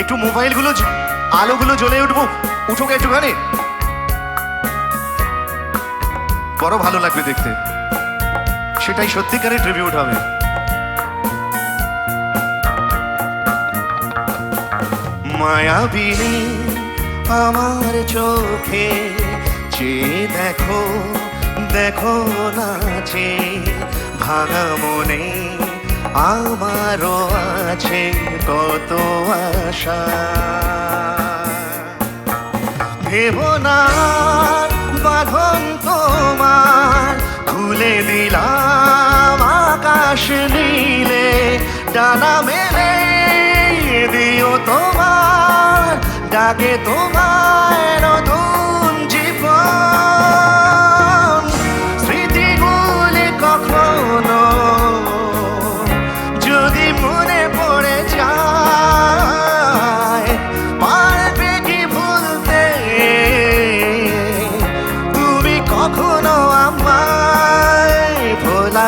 একটু মোবাইলগুলো আলোগুলো জ্বলে উঠবো উঠো গে একটুখানি বড় ভালো লাগবে দেখতে সেটাই সত্যিকারের ট্রিবিউট হবে মায়াবিনী আমার চোখে চেয়ে দেখো দেখো নাচে ভাঙা মনে, আমারও আছে কত আশা। ভেব না, বাঁধন তোমার, খুলে দিলাম, আকাশ নীলে, ডানা মেলে দিও তোমার, ডাকে তোমার।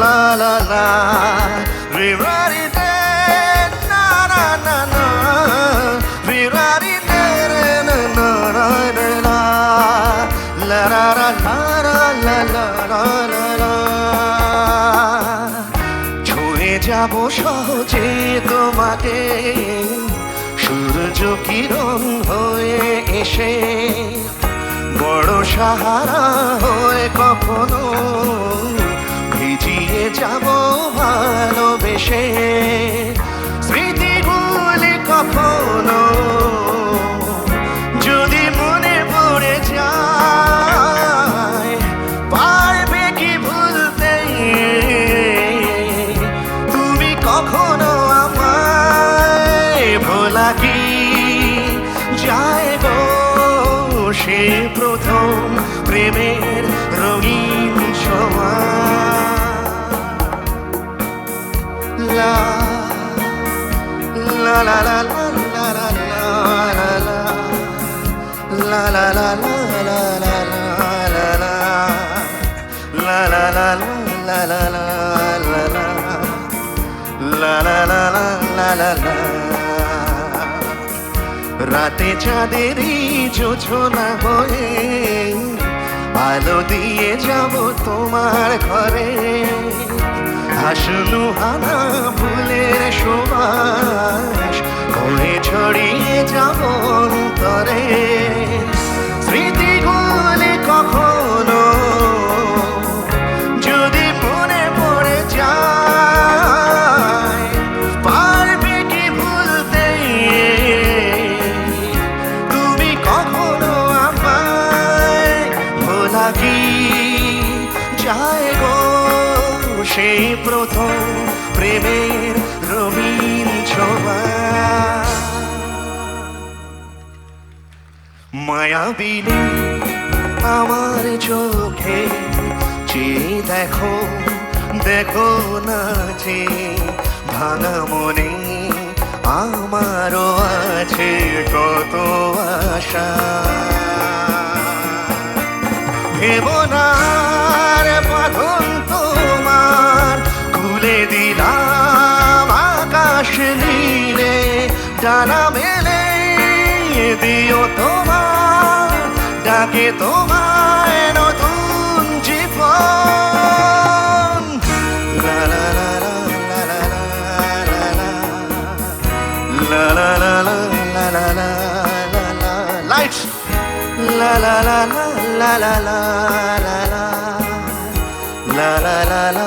la la la re ra ri de na na na na re ra ri de re na na na re la la ra ra la ra la la ra la la ছুঁয়ে যাব সহজে তোমাকে সূর্য কিরণ হয়ে এসে বড় সাহারা হয়ে কখনো যাব ভালোবেসে। স্মৃতিগুলি কখনো যদি মনে পড়ে যায়, পারবে কি ভুলতে? তুমি কখনো আমায় ভোলা কি? যায় গো, সে প্রথম প্রেমের রঙিন La la la la la la la la la La la রাতে চাঁদেরই যোজনা হয়ে আলো দিয়ে যাব তোমার ঘরে হাসলু হানা ফুলের সুবাস করে ছড়িয়ে যাব তরে স্মৃতিগুলি কখনো যদি মনে পড়ে যায়, পারবে কি ভুলতে? তুমি কখনো আমায় ভোলা কি? যায় গো সে প্রথম প্রেমের রবীন ছোবা মায়া দিলে আমার চোখে যে দেখো দেখো না যে ভাঙা মনে আমারও আছে কত আশা। হেব না পাথর দিলাম আকাশ নীলে ডানা মেলে দিও তোমার ডাকে তোমায় নতুন জীবন লা লা লা লা লা লা লা লা লা লা লা lights. La la la la la la la la la la la la